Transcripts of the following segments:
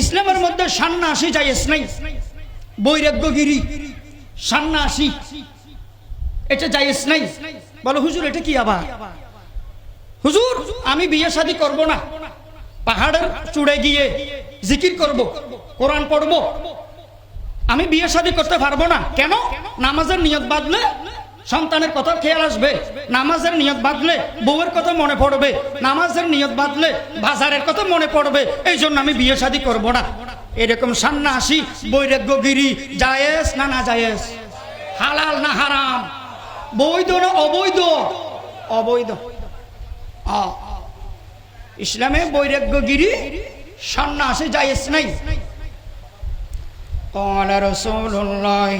ইসলামের মধ্যে সান্নাসি জায়েজ নাই। বৈরাগ্যগিরি, সান্নাসি, এটা জায়েজ নাই। বলো, হুজুর, এটা কি আবার? হুজুর, আমি বিয়ে শাদী করব না। পাহাড়ের চূড়ে গিয়ে জিকির করব, কোরআন পড়ব। আমি বিয়ে শাদী করতে পারব না। কেন? নামাজের নিয়ত বাদলে সন্তানের কথা খেয়াল আসবে নামাজের নিয়ত বাদলে বউয়ের কথা মনে পড়বে নামাজের নিয়ত বাদলে বাজারের কথা মনে পড়বে এই জন্য আমি বিয়ে শাদী করব না এরকম সান্নাসি বৈরাগ্যগিরি জায়েজ না না জায়েজ হালাল না হারাম বৈধ না অবৈধ অবৈধ আ, ইসলামে বৈরাগ্যগিরি সন্ন্যাসে জায়েজ নাই قال رسول الله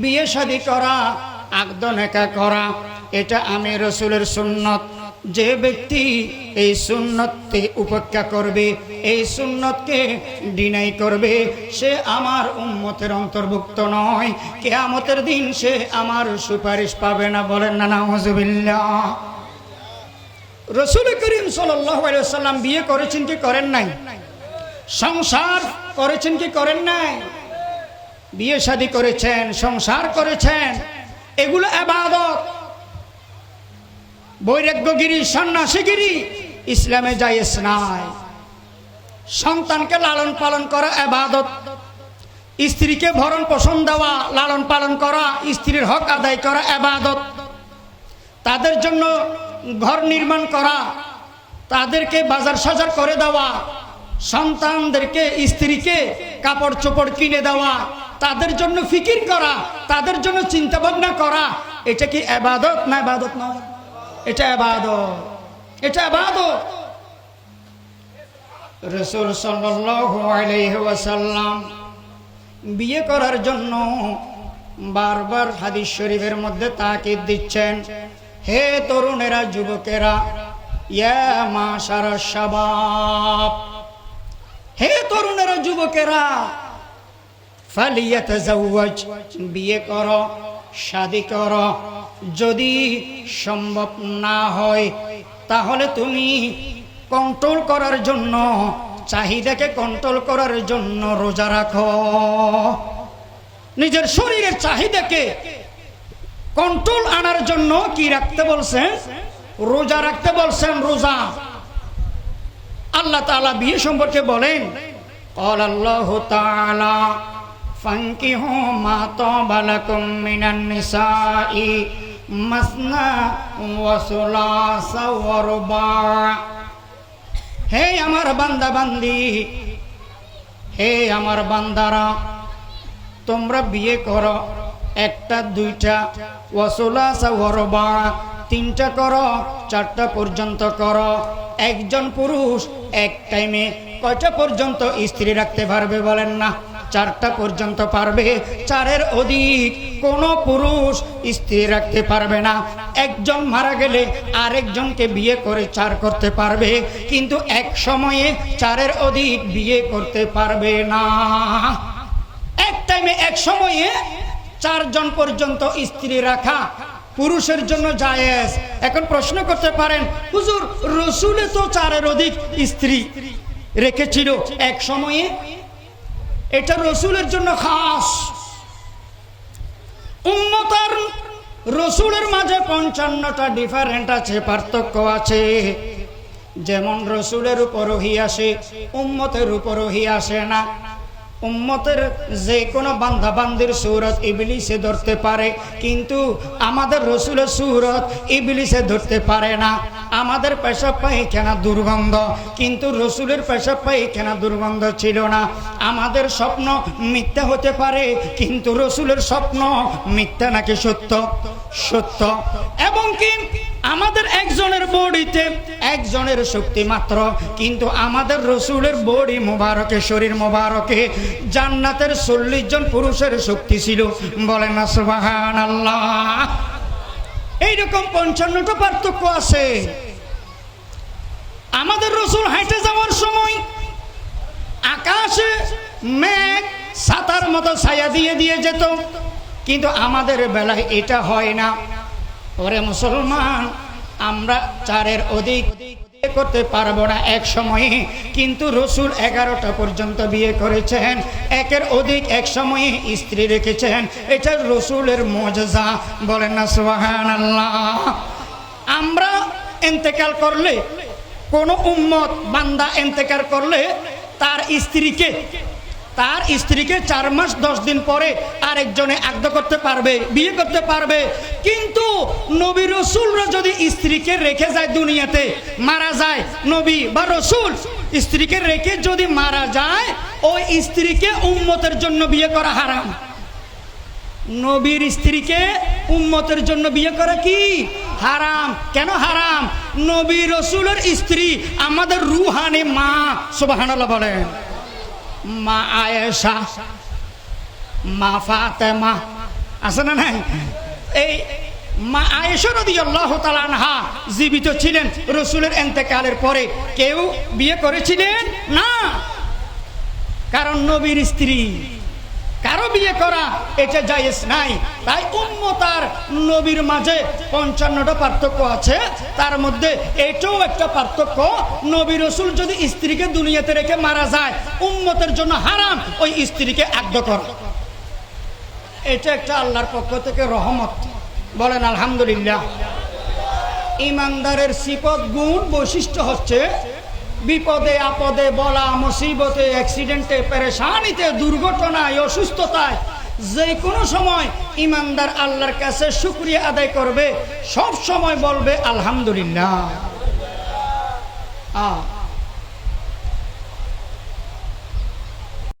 বিয়ে শাদী করা আগদ নেকা করা, এটা আমি রসুলের সুন্নত। যে ব্যক্তি এই সুন্নতকে উপেক্ষা করবে, এই সুন্নতকে ডিনাই করবে, সে আমার উম্মতের অন্তর্ভুক্ত নয়। কেয়ামতের দিন সে আমার সুপারিশ পাবে না, বলেন না, নাউজুবিল্লাহ। রসুল করিম সাল্লাম বিয়ে করেছেন কি করেন নাই? সংসার করেছেন কি করেন নাই? বিয়ে শাদী করেছেন, সংসার করেছেন, এগুলো আবাদত। বৈরাগ্যগিরি, সন্ন্যাসীগিরি, ইসলামে জায়েজ নাই। সন্তানকে লালন পালন করা আবাদত। স্ত্রীকে ভরণ পোষণ দেওয়া, লালন পালন করা, স্ত্রীর হক আদায় করা আবাদত। তাদের জন্য ঘর নির্মাণ করা, তাদেরকে বাজার সাজার করে দেওয়া সন্তানদেরকে, স্ত্রীকে কাপড় চোপড় কিনে দেওয়া, তাদের জন্য ফিকির করা, তাদের জন্য চিন্তা ভাবনা করা, এটা কি আবাদত না আবাদত নয়? এটা আবাদত। এটা আবাদত। রসুল ওয়াসাল্লাম বিয়ে করার জন্য বারবার হাদিস শরীফের মধ্যে তাকিদ দিচ্ছেন, হে তরুণেরা, যুবকেরা, ইয়া শাবাব হে তরুণেরা যুবকেরা। ফালিয়াতাজাওয়াজ, বিয়ে করো, শাদি করো। যদি সম্ভব না হয়, তাহলে তুমি কন্ট্রোল করার জন্য, চাহিদাকে কন্ট্রোল করার জন্য রোজা রাখো। নিজের শরীরের চাহিদাকে কন্ট্রোল আনার জন্য কি রাখতে বলছেন? রোজা রাখতে বলছেন রোজা। আল্লাহ তাআলা বিয়ে সম্পর্কে বলেন قال الله تعالى فانكحوا ما طاب لكم من النساء مثنى وثلاث ورباع হে আমার বান্দা বান্দি হে আমার বান্দারা তোমরা বিয়ে করো একটা দুইটা ওয়াসুলাসা ওয়ারবা তিনটা করো চারটা পর্যন্ত করো একজন পুরুষ এক টাইমে কয়টা পর্যন্ত স্ত্রী রাখতে পারবে বলেন না? চারটা পর্যন্ত পারবে। চারের অধিক কোনো পুরুষ স্ত্রী রাখতে পারবে না। একজন মারা গেলে আরেকজনকে বিয়ে করে চার করতে পারবে, কিন্তু এক সময়ে চারের অধিক বিয়ে করতে পারবে না। এক টাইমে এক সময়ে চারজন পর্যন্ত স্ত্রী রাখা পুরুষের জন্য জায়েজ। এখন প্রশ্ন করতে পারেন, হুজুর, রসুলে তো চারের অধিক স্ত্রী রেখেছিল এক সময়ে। এটা রসুলের জন্য খাস। উন্নতার রসুলের মাঝে পঞ্চান্নটা ডিফারেন্ট আছে, পার্থক্য আছে। যেমন রসুলের উপর আসে, উম্মতের উপর আসে না। উম্মতের যে কোনো বান্ধা বান্দির সুরত ইবলিসে ধরতে পারে, কিন্তু আমাদের রসুলের সুরত ইবলিসে ধরতে পারে না। আমাদের পেশাব পায়খানা দুর্গন্ধ, কিন্তু রসুলের পেশাব পায়খানা দুর্গন্ধ ছিল না। আমাদের স্বপ্ন মিথ্যা হতে পারে, কিন্তু রসুলের স্বপ্ন মিথ্যা নাকি সত্য? সত্য। এবং কি আমাদের একজনের বডিতে একজনের শক্তি মাত্র, কিন্তু আমাদের রসুলের বডি মোবারকে, শরীর মোবারকে জান্নাতের চল্লিশ জন পুরুষের শক্তি ছিল। বলেন না সুবাহান আল্লাহ এইরকম পঞ্চান্নটা পার্থক্য আছে। আমাদের রসুল হাইটে যাওয়ার সময় আকাশে মেঘ সাতার মতো ছায়া দিয়ে দিয়ে যেত, কিন্তু আমাদের বেলায় এটা হয় না। ওরে মুসলমান, আমরা চারের অধিক করতে পারব না এক সময়ে, কিন্তু রসুল এগারোটা পর্যন্ত বিয়ে করেছেন, একের অধিক এক সময়ে স্ত্রী রেখেছেন, এটা রসুলের মজা বলেন না সোহান আমরা এন্তেকাল করলে, কোন উম্মত বান্দা এন্তেকাল করলে, তার স্ত্রীকে তার স্ত্রীকে চার মাস, দশ দিন পরে আরেকজনে আগ্ধ করতে পারবে, বিয়ে করতে পারবে। কিন্তু নবী রসুলরা যদি স্ত্রীকে রেখে যায় দুনিয়াতে, মারা যায়, নবী বা রসুল স্ত্রীকে রেখে যদি মারা যায়, ওই স্ত্রীকে উম্মতের জন্য বিয়ে করা হারাম। নবীর স্ত্রীকে উম্মতের জন্য বিয়ে করা কি? হারাম। কেন হারাম? নবী রসুলের স্ত্রী আমাদের রুহানি মা, সুবাহানাল্লাহ বলেন। মা আয়েশা, মা ফাতেমা, আছে না নাই? এই মা আয়েশা রদি আল্লাহ তালানহা জীবিত ছিলেন রসুলের এন্তেকালের পরে। কেউ বিয়ে করেছিলেন? না। কারণ নবীর স্ত্রী। বিয়ে করা, এটা জায়েজ নাই। তাই উম্মতার নবীর মাঝে পঞ্চান্নটা পার্থক্য আছে। তার মধ্যে এটাও একটা পার্থক্য, নবী রসুল যদি স্ত্রীকে দুনিয়াতে রেখে মারা যায়, উম্মতের জন্য হারাম, ওই স্ত্রীকে আগ্ধ করা। এটা একটা আল্লাহর পক্ষ থেকে রহমত। বলেন, আলহামদুলিল্লাহ। ইমানদারের সিপদ গুণ, বৈশিষ্ট্য হচ্ছে বিপদে, আপদে, বলা, মুসিবতে অ্যাক্সিডেন্টে পেরেশানিতে, দুর্ঘটনায়, অসুস্থতায়, যে কোনো সময় ইমানদার আল্লাহর কাছে শুক্রিয়া আদায় করবে, সব সময় বলবে, আলহামদুলিল্লাহ। আ